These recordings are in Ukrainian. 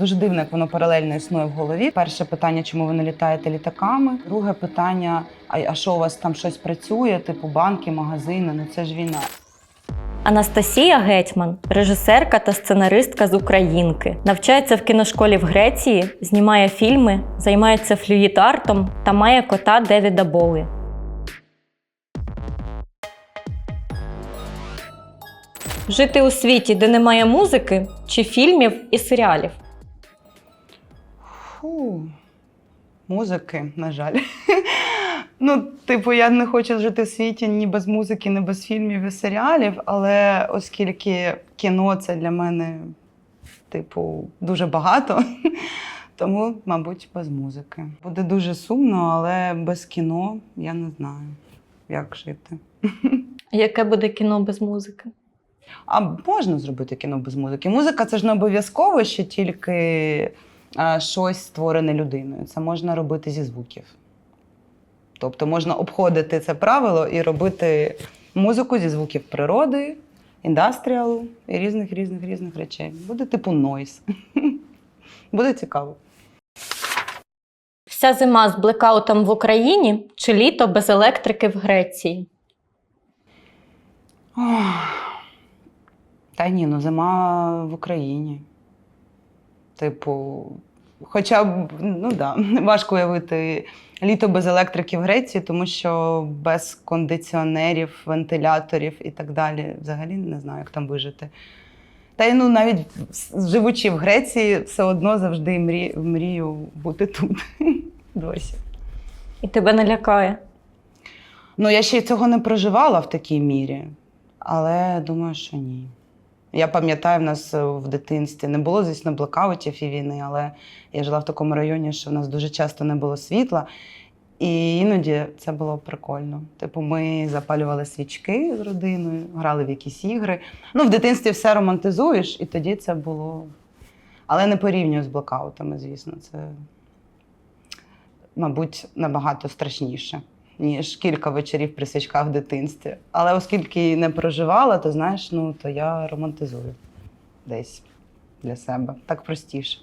Дуже дивно, як воно паралельно існує в голові. Перше питання, чому ви не літаєте літаками? Друге питання: а, що у вас там щось працює? Типу банки, магазини? Ну це ж війна. Анастасія Гетьман, режисерка та сценаристка з Українки, навчається в кіношколі в Греції, знімає фільми, займається флюїд-артом та має кота Девіда Боуі. Жити у світі, де немає музики чи фільмів і серіалів. Фу. Музики, на жаль. Ну, типу, я не хочу жити в світі ні без музики, ні без фільмів і серіалів, але оскільки кіно це для мене, типу, дуже багато, тому, мабуть, без музики. Буде дуже сумно, але без кіно я не знаю, як жити. Яке буде кіно без музики? А можна зробити кіно без музики? Музика це ж не обов'язково, що тільки щось створене людиною. Це можна робити зі звуків. Тобто можна обходити це правило і робити музику зі звуків природи, індастріалу і різних різних різних речей. Буде типу нойс. Буде цікаво. Вся зима з блекаутом в Україні чи літо без електрики в Греції? Ох. Та ні, ну зима в Україні. Типу, хоча б, ну да, важко уявити літо без електрики в Греції, тому що без кондиціонерів, вентиляторів і так далі взагалі не знаю, як там вижити. Та й ну навіть живучи в Греції, все одно завжди мрі, мрію бути тут досі. І тебе не лякає. Ну, я ще й цього не проживала в такій мірі, але думаю, що ні. Я пам'ятаю, в нас е, в дитинстві не було, звісно, блокаутів і війни, але я жила в такому районі, що в нас дуже часто не було світла. І іноді це було прикольно. Типу, ми запалювали свічки з родиною, грали в якісь ігри. Ну, в дитинстві все романтизуєш, і тоді це було. Але не порівнюю з блокаутами, звісно. Це, мабуть, набагато страшніше, ніж кілька вечорів при свічках в дитинстві. Але оскільки не проживала, то знаєш, ну то я романтизую десь для себе. Так простіше.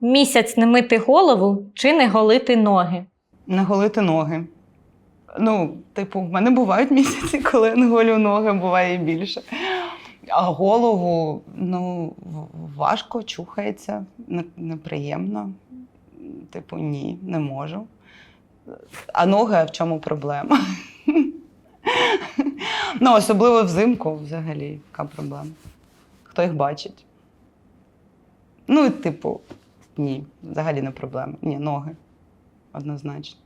Місяць не мити голову чи не голити ноги. Не голити ноги. Ну, типу, в мене бувають місяці, коли я не голю ноги, буває і більше. А голову, ну, важко, чухається, неприємно. Типу, ні, не можу. А ноги в чому проблема? ну, особливо взимку взагалі, яка проблема. Хто їх бачить? Ну, типу, ні, взагалі не проблема. Ні, ноги. Однозначно.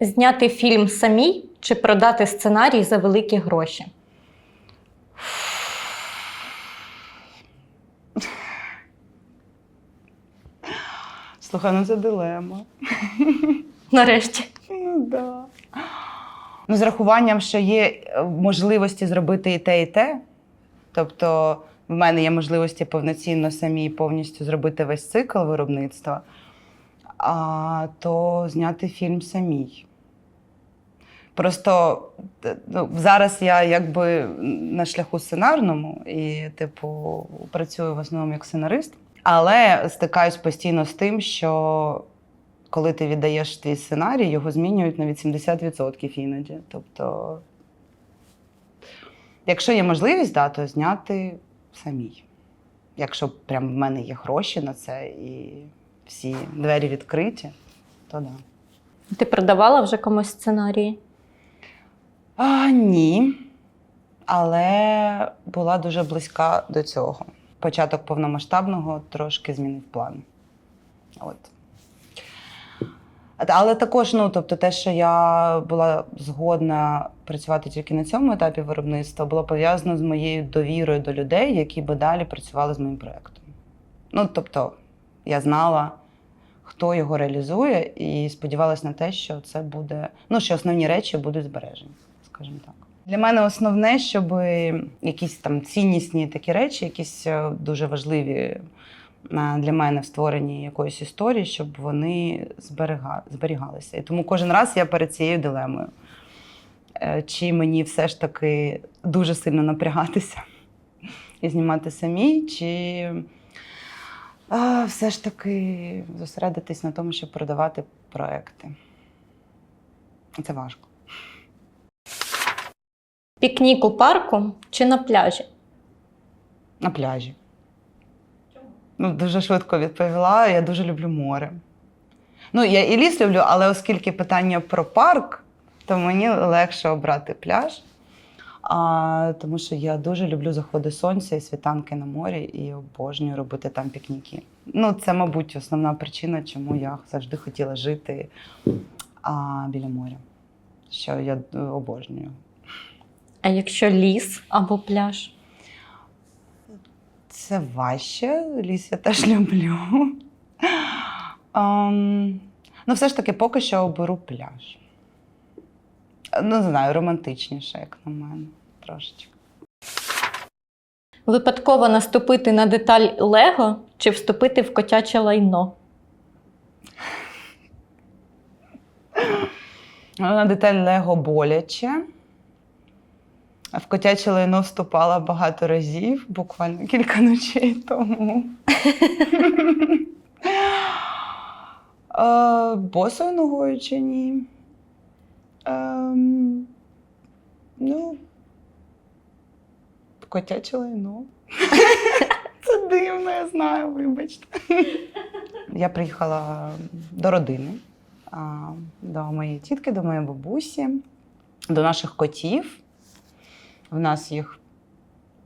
Зняти фільм самій чи продати сценарій за великі гроші. Слухай, ну це дилема. Нарешті. Ну, да. ну, з рахуванням, що є е, можливості зробити і те, і те. Тобто, в мене є можливості повноцінно самі повністю зробити весь цикл виробництва, а то зняти фільм самій. Просто е, ну, зараз я якби на шляху сценарному і, типу, працюю в основному як сценарист, але стикаюсь постійно з тим, що коли ти віддаєш твій сценарій, його змінюють на 80% іноді. Тобто, якщо є можливість, да, то зняти самій. Якщо прям в мене є гроші на це і всі двері відкриті, то да. Ти продавала вже комусь сценарії? А, ні. Але була дуже близька до цього. Початок повномасштабного трошки змінив плани. От. Але також, ну, тобто, те, що я була згодна працювати тільки на цьому етапі виробництва, було пов'язано з моєю довірою до людей, які би далі працювали з моїм проєктом. Ну, тобто, я знала, хто його реалізує, і сподівалася на те, що це буде, ну, що основні речі будуть збережені, скажімо так. Для мене основне, щоб якісь там ціннісні такі речі, якісь е, дуже важливі е, для мене в створенні якоїсь історії, щоб вони зберега... зберігалися. І тому кожен раз я перед цією дилемою. Е, Чи мені все ж таки дуже сильно напрягатися, і знімати самі, чи а, все ж таки зосередитись на тому, щоб продавати проекти. Це важко. Пікнік у парку чи на пляжі? На пляжі. Ну, дуже швидко відповіла. Я дуже люблю море. Ну, я і ліс люблю, але оскільки питання про парк, то мені легше обрати пляж. А, тому що я дуже люблю заходи сонця і світанки на морі і обожнюю робити там пікніки. Ну, це, мабуть, основна причина, чому я завжди хотіла жити а, біля моря. Що я е, обожнюю. А якщо ліс або пляж? Це важче. Ліс я теж люблю. Ем, ну, все ж таки, поки що оберу пляж. Ну, не знаю, романтичніше, як на мене, трошечки. Випадково наступити на деталь Лего чи вступити в котяче лайно? Ну, На деталь Лего боляче. В котяче лайно вступала багато разів, буквально кілька ночей тому. Е, Босою ногою чи ні? Ем, Ну, котяче лайно. Це дивно, я знаю, вибачте. Я приїхала до родини, до моєї тітки, до моєї бабусі, до наших котів. В нас їх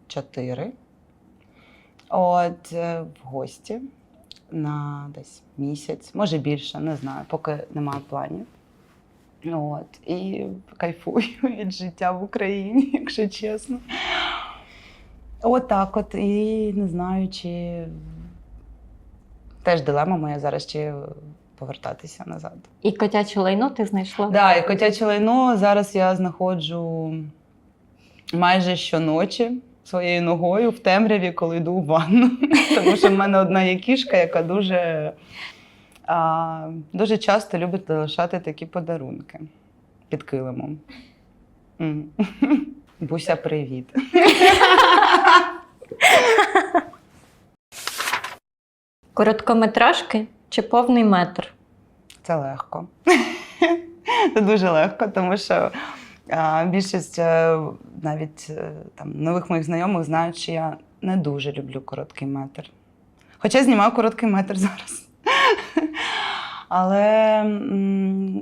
чотири. От е, в гості на десь місяць, може більше, не знаю, поки немає планів. От, і кайфую від життя в Україні, якщо чесно. От так от. І не знаю, чи теж дилема моя зараз, чи повертатися назад. І котяче лайно ти знайшла? Да, і котяче лайно зараз я знаходжу майже щоночі своєю ногою в темряві, коли йду в ванну. Тому що в мене одна є кішка, яка дуже, а, дуже часто любить залишати такі подарунки під килимом. Буся, привіт. Короткометражки чи повний метр? Це легко. Це дуже легко, тому що більшість е, навіть е, там, нових моїх знайомих знають, що я не дуже люблю короткий метр. Хоча знімаю короткий метр зараз. Але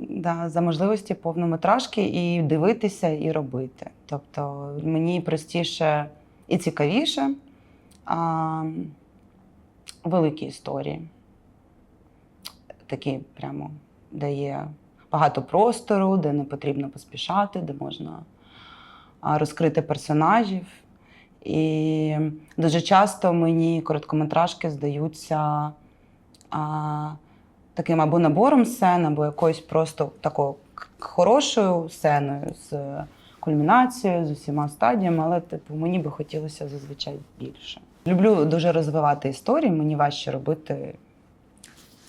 да, за можливості повнометражки і дивитися, і робити. Тобто мені простіше і цікавіше а, великі історії такі прямо, де є багато простору, де не потрібно поспішати, де можна розкрити персонажів. І дуже часто мені короткометражки здаються а, таким або набором сцен, або якоюсь просто такою хорошою сценою з кульмінацією, з усіма стадіями, але типу, мені би хотілося зазвичай більше. Люблю дуже розвивати історії, мені важче робити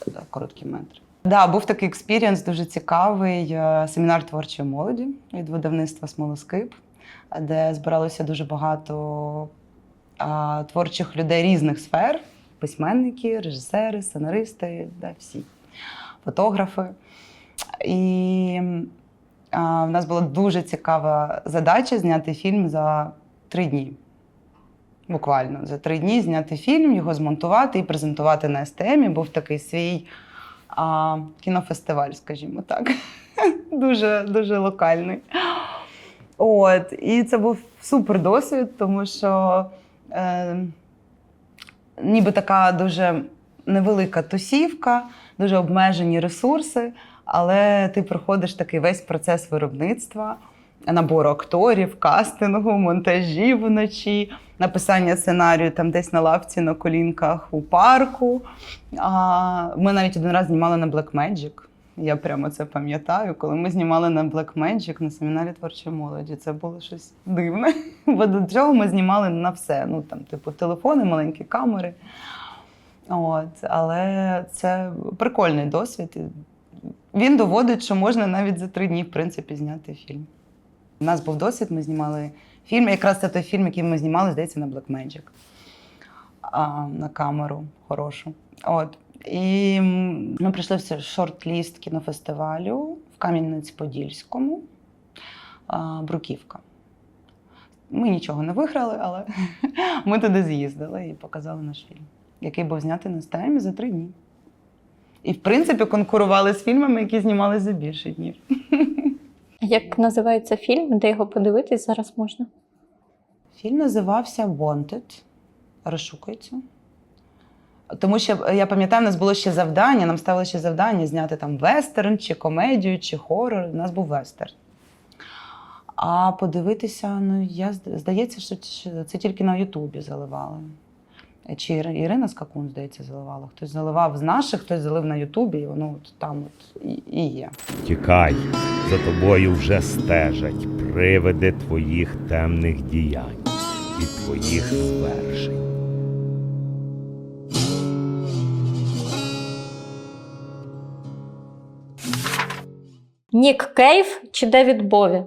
е, короткі метри. Да, був такий експірієнс дуже цікавий е, семінар творчої молоді від видавництва Смолоскип, де збиралося дуже багато а, творчих людей різних сфер: письменники, режисери, сценаристи, да, всі, фотографи. І а, в нас була дуже цікава задача зняти фільм за три дні. Буквально за три дні зняти фільм, його змонтувати і презентувати на СТМі. Був такий свій а, кінофестиваль, скажімо так. дуже, дуже локальний. От, і це був супер досвід, тому що е, ніби така дуже невелика тусівка, дуже обмежені ресурси, але ти проходиш такий весь процес виробництва, набору акторів, кастингу, монтажів вночі, написання сценарію там десь на лавці на колінках у парку. А, ми навіть один раз знімали на Blackmagic. Я прямо це пам'ятаю, коли ми знімали на Blackmagic на семінарі творчої молоді. Це було щось дивне. Бо до цього ми знімали на все. Ну там, типу, телефони, маленькі камери. От, але це прикольний досвід. Він доводить, що можна навіть за три дні, в принципі, зняти фільм. У нас був досвід, ми знімали Фільм, якраз це той фільм, який ми знімали, здається, на Blackmagic. А, на камеру хорошу. От. І ми прийшли в шорт-ліст кінофестивалю в Кам'янець-Подільському, Бруківка. Ми нічого не виграли, але ми туди з'їздили і показали наш фільм, який був знятий на стаймі за три дні. І, в принципі, конкурували з фільмами, які знімали за більше днів. Як називається фільм, де його подивитись зараз можна? Фільм називався Wanted. Розшукується. Тому що я пам'ятаю, у нас було ще завдання, нам ставили ще завдання зняти там вестерн, чи комедію, чи хорор. У нас був вестерн. А подивитися, ну, я здається, що це тільки на Ютубі заливали. Чи Ірина Скакун, здається, заливала. Хтось заливав з наших, хтось залив на Ютубі, і воно от там от і, і є. Тікай, за тобою вже стежать привиди твоїх темних діянь і твоїх звершень. Нік Кейв чи Девід Бові?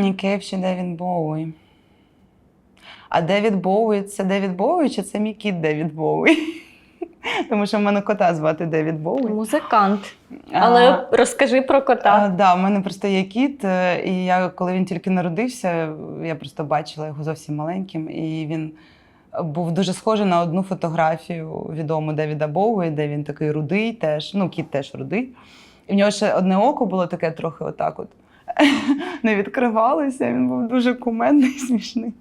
Нік Кейв чи Девід Боуї. А Девід Боуї це Девід Боуї, чи це мій кіт Девід Боуї? Тому що в мене кота звати Девід Боуї. Музикант. А, Але розкажи про а, кота. да, в мене просто є кіт, е, і я, коли він тільки народився, я просто бачила його зовсім маленьким, і він був дуже схожий на одну фотографію відому Девіда Боуї, де він такий рудий теж. Ну, кіт теж рудий. І в нього ще одне око було таке трохи отак от. Не відкривалося, він був дуже кумедний, смішний.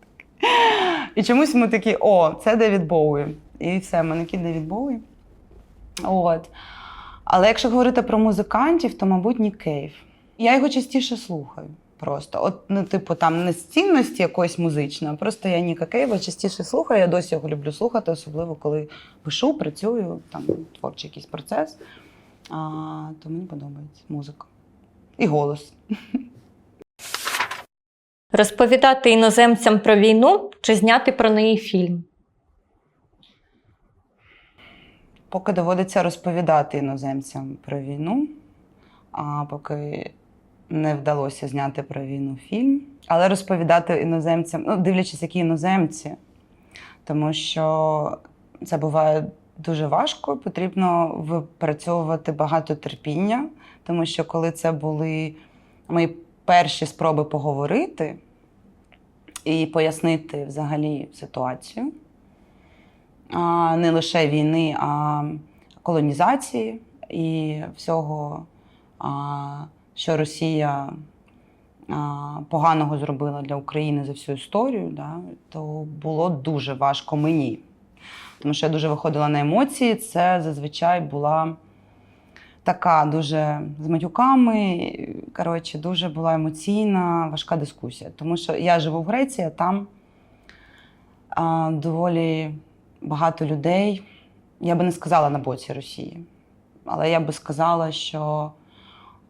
І чомусь ми такі: о, це Девід Боуї. І все, в Девід Боуї. От. Але якщо говорити про музикантів, то, мабуть, Нік Кейв. Я його частіше слухаю. Просто, от, ну, типу, там не з цінності якоїсь музичної, а просто я Ніка Кейва частіше слухаю. Я досі його люблю слухати, особливо коли пишу, працюю, там творчий якийсь процес. А, то мені подобається музика. І голос. Розповідати іноземцям про війну чи зняти про неї фільм? Поки доводиться розповідати іноземцям про війну, а поки не вдалося зняти про війну фільм. Але розповідати іноземцям, ну, дивлячись, які іноземці, тому що це буває дуже важко, потрібно випрацьовувати багато терпіння, тому що коли це були мої перші спроби поговорити і пояснити взагалі ситуацію, не лише війни, а колонізації і всього, що Росія поганого зробила для України за всю історію, да, то було дуже важко мені. Тому що я дуже виходила на емоції. Це зазвичай була така дуже з матюками. Коротше, дуже була емоційна, важка дискусія. Тому що я живу в Греції, а там а, доволі багато людей. Я би не сказала на боці Росії, але я би сказала, що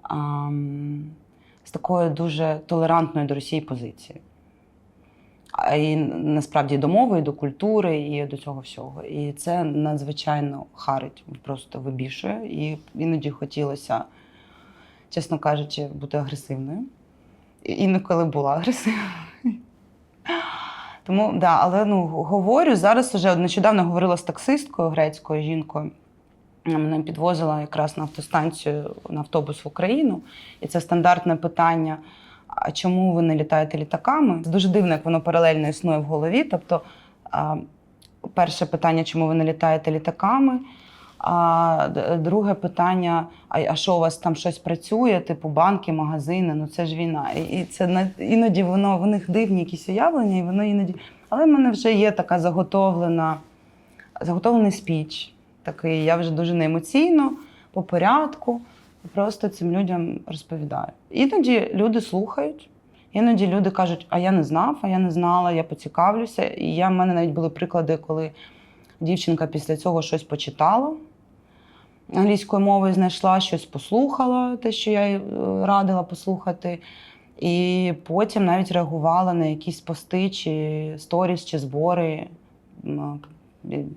ам, з такою дуже толерантною до Росії позицією. І насправді до мови, і до культури, і до цього всього. І це надзвичайно харить, просто вибішує. І іноді хотілося, чесно кажучи, бути агресивною. Інколи була агресивною. Тому, да, але ну, говорю, зараз уже нещодавно говорила з таксисткою грецькою жінкою. Вона Мене підвозила якраз на автостанцію на автобус в Україну. І це стандартне питання: а чому ви не літаєте літаками? Це дуже дивно, як воно паралельно існує в голові. Тобто, перше питання, чому ви не літаєте літаками? А друге питання: а, що у вас там щось працює, типу банки, магазини? Ну це ж війна. І це іноді воно в них дивні якісь уявлення, і воно іноді. Але в мене вже є така заготовлена, заготовлений спіч. Такий, я вже дуже неемоційно, по порядку, просто цим людям розповідаю. Іноді люди слухають, іноді люди кажуть, а я не знав, а я не знала, я поцікавлюся. І я, в мене навіть були приклади, коли дівчинка після цього щось почитала. Англійською мовою знайшла щось, послухала, те, що я е, радила послухати. І потім навіть реагувала на якісь пости, чи сторіс, чи збори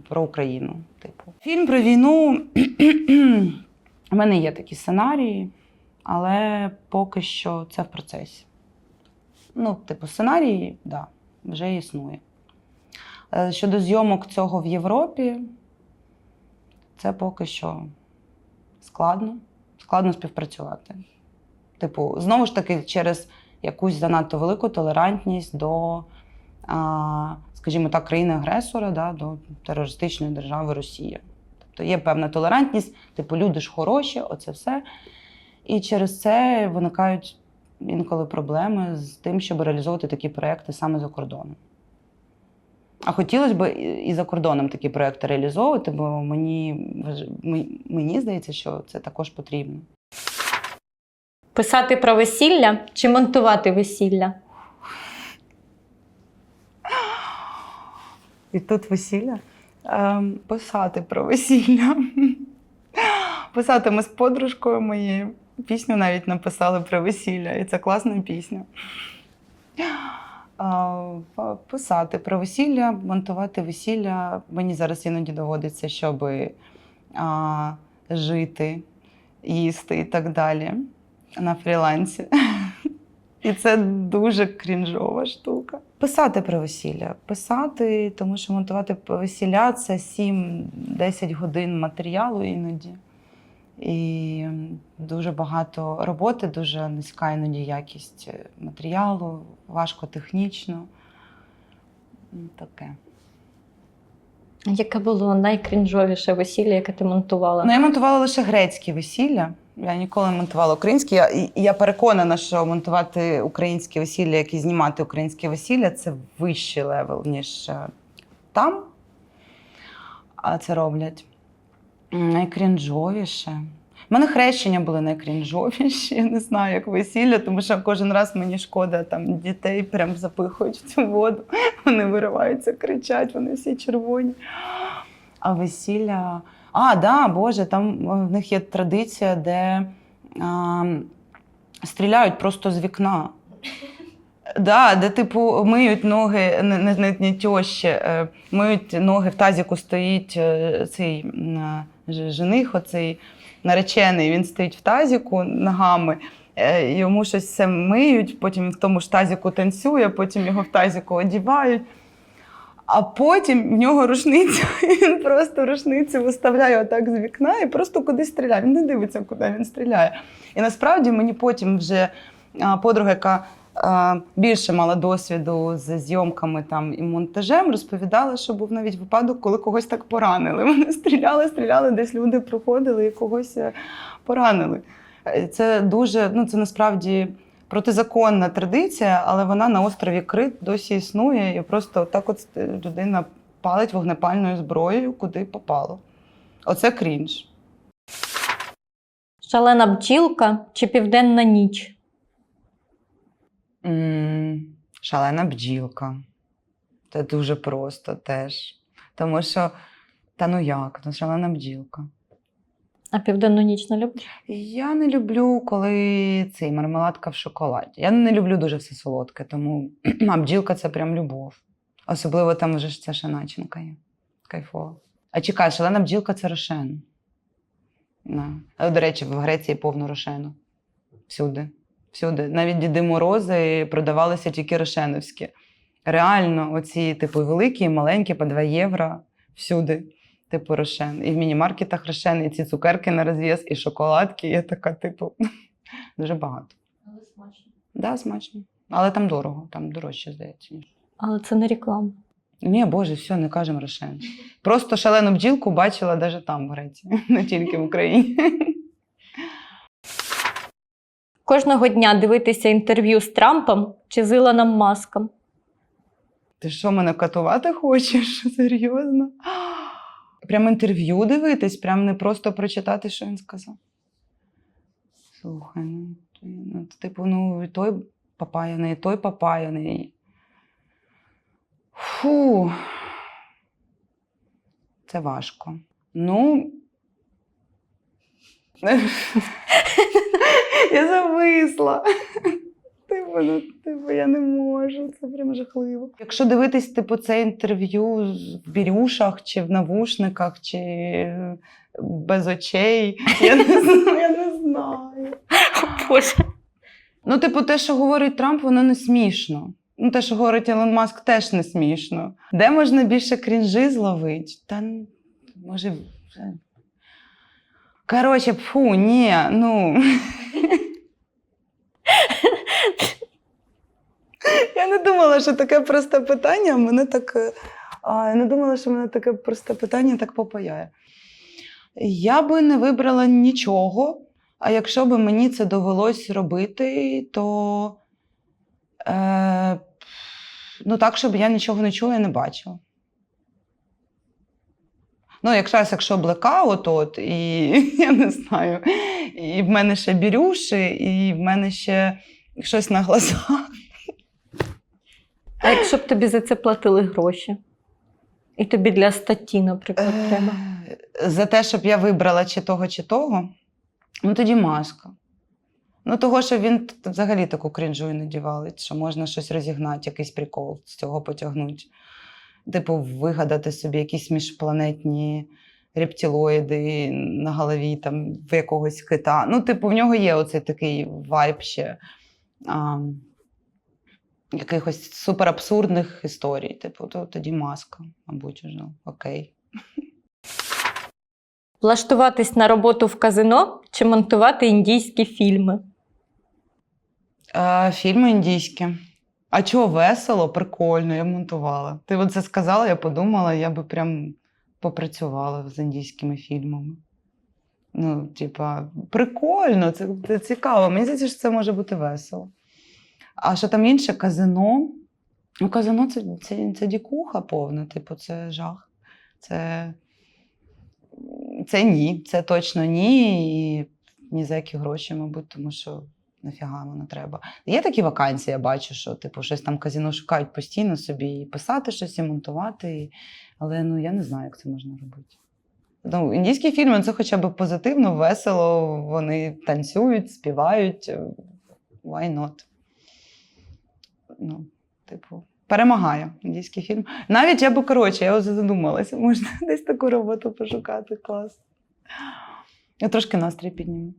про Україну. Типу. Фільм про війну. У мене є такі сценарії, але поки що це в процесі. Ну, типу, сценарій, да, вже існує. Е, Щодо зйомок цього в Європі, це поки що складно. Складно співпрацювати. Типу, знову ж таки, через якусь занадто велику толерантність до, скажімо так, країни-агресора, да, до терористичної держави Росія. Тобто є певна толерантність, типу, люди ж хороші, оце все. І через це виникають інколи проблеми з тим, щоб реалізовувати такі проекти саме за кордоном. А хотілося б і за кордоном такі проекти реалізовувати, бо мені, мені здається, що це також потрібно. Писати про весілля чи монтувати весілля? І тут весілля. Ем, писати про весілля. Писати ми з подружкою моєю. Пісню навіть написали про весілля, і це класна пісня. Писати про весілля, монтувати весілля. Мені зараз іноді доводиться, щоб а, жити, їсти і так далі на фрілансі. І це дуже крінжова штука. Писати про весілля. Писати, тому що монтувати весілля це 7-10 годин матеріалу іноді. І дуже багато роботи, дуже низька іноді якість матеріалу, важко технічно. Ну, Таке. Яке було найкрінжовіше весілля, яке ти монтувала? Ну, я монтувала лише грецькі весілля. Я ніколи не монтувала українські. Я, я переконана, що монтувати українське весілля, як і знімати українське весілля, це вищий левел, ніж е, там. А це роблять. Найкрінжовіше. У мене хрещення були найкрінжовіші. Я не знаю, як весілля, тому що кожен раз мені шкода там дітей прям запихують в цю воду. Вони вириваються, кричать, вони всі червоні. А весілля. А, да, Боже, там е, в них є традиція, де а, стріляють просто з вікна. Да, де, типу, миють ноги, не, не, не, тьощі, е, миють ноги в тазіку стоїть е, цей жених, оцей наречений, він стоїть в тазіку ногами, йому щось все миють, потім він в тому ж тазіку танцює, потім його в тазіку одівають. А потім в нього рушниця, він просто рушницю виставляє отак з вікна і просто кудись стріляє. Він не дивиться, куди він стріляє. І насправді мені потім вже подруга, яка більше мала досвіду з зйомками там і монтажем, розповідала, що був навіть випадок, коли когось так поранили. Вони стріляли, стріляли, десь люди проходили і когось е, поранили. Е, Це дуже, ну це насправді протизаконна традиція, але вона на острові Крит досі існує, і просто так от е, людина палить вогнепальною зброєю, куди попало. Оце крінж. Шалена бджілка чи південна ніч? М, Шалена бджілка. Це дуже просто теж. Тому що, та ну як, ну шалена бджілка. А південну ніч не любиш? Я не люблю, коли цей мармеладка в шоколаді. Я не люблю дуже все солодке, тому а бджілка це прям любов. Особливо там вже ж ця ще начинка є. Кайфово. А чекай, шалена бджілка це рошен. Да. До речі, в Греції повно рошену. Всюди. Всюди. Навіть Діди Морози продавалися тільки рошеновські. Реально, оці, типу, великі, маленькі, по 2 євро всюди. Типу рошен. І в міні-маркетах рошен, і ці цукерки на розв'яз, і шоколадки. Я така, типу, дуже багато. Але смачно. Да, смачно. Але там дорого, там дорожче, здається. ніж. Але це не реклама. Ні, боже, все, не кажемо рошен. Просто шалену бджілку бачила навіть там, в Греції, не тільки в Україні. Кожного дня дивитися інтерв'ю з Трампом чи з Ілоном Маском? Ти що, мене катувати хочеш? Серйозно? Прям інтерв'ю дивитись, прям не просто прочитати, що він сказав. Слухай, ну, ну типу, ну, той папаяний, той папаяний. Фу. Це важко. Ну. Я зависла. Типу, ну, типу, я не можу, це прям жахливо. Якщо дивитись, типу, це інтерв'ю в бірюшах, чи в навушниках, чи е, без очей, я не знаю, я не знаю. Боже. Ну, типу, те, що говорить Трамп, воно не смішно. Ну, те, що говорить Ілон Маск, теж не смішно. Де можна більше крінжи зловити? Та може. Коротше, фу, ні, ну. Я не думала, що таке просте питання. Мене так. е, А, я не думала, що мене таке просте питання так попаяє. Я би не вибрала нічого. А якщо б мені це довелось робити, то е, ну так, щоб я нічого не чула і не бачила. Ну, якраз якщо блекаут, от, і я не знаю, і в мене ще бірюші, і в мене ще щось на глазах. А якщо б тобі за це платили гроші? І тобі для статті, наприклад, треба. Е, За те, щоб я вибрала чи того, чи того, ну тоді маска. Ну, того, що він взагалі таку крінжу іноді валить, що можна щось розігнати, якийсь прикол з цього потягнути. Типу, вигадати собі якісь міжпланетні рептилоїди на голові там, в якогось кита. Ну, типу, в нього є оцей такий вайб ще а, якихось суперабсурдних історій. Типу, то тоді маска, мабуть, уже окей. Влаштуватись на роботу в казино чи монтувати індійські фільми? Е, фільми індійські. А чого весело, прикольно, я монтувала. Ти от це сказала, я подумала, я би прям попрацювала з індійськими фільмами. Ну, типа, прикольно, це, це цікаво. Мені здається, що це може бути весело. А що там інше казино? Ну, казино це, це, це дікуха повна, типу, це жах. Це, це ні, це точно ні. І ні за які гроші, мабуть, тому що нафіга воно треба. Є такі вакансії, я бачу, що типу щось там казино шукають постійно собі і писати щось, і монтувати. І... Але ну я не знаю, як це можна робити. Ну, індійські фільми це хоча б позитивно, весело, вони танцюють, співають. е, Why not? Ну, типу, перемагає індійський фільм. Навіть я би коротше, я ось задумалася, можна десь таку роботу пошукати. Клас. Я трошки настрій підніму.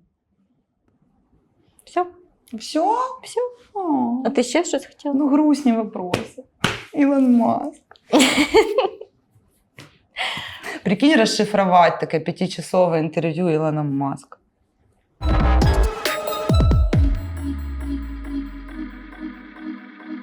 Все, Все? все. О. А ти ще щось хотіла? Ну, грустні вопроси. Ілон Маск. Прикинь, розшифрувати таке п'ятичасове інтерв'ю Ілона Маска.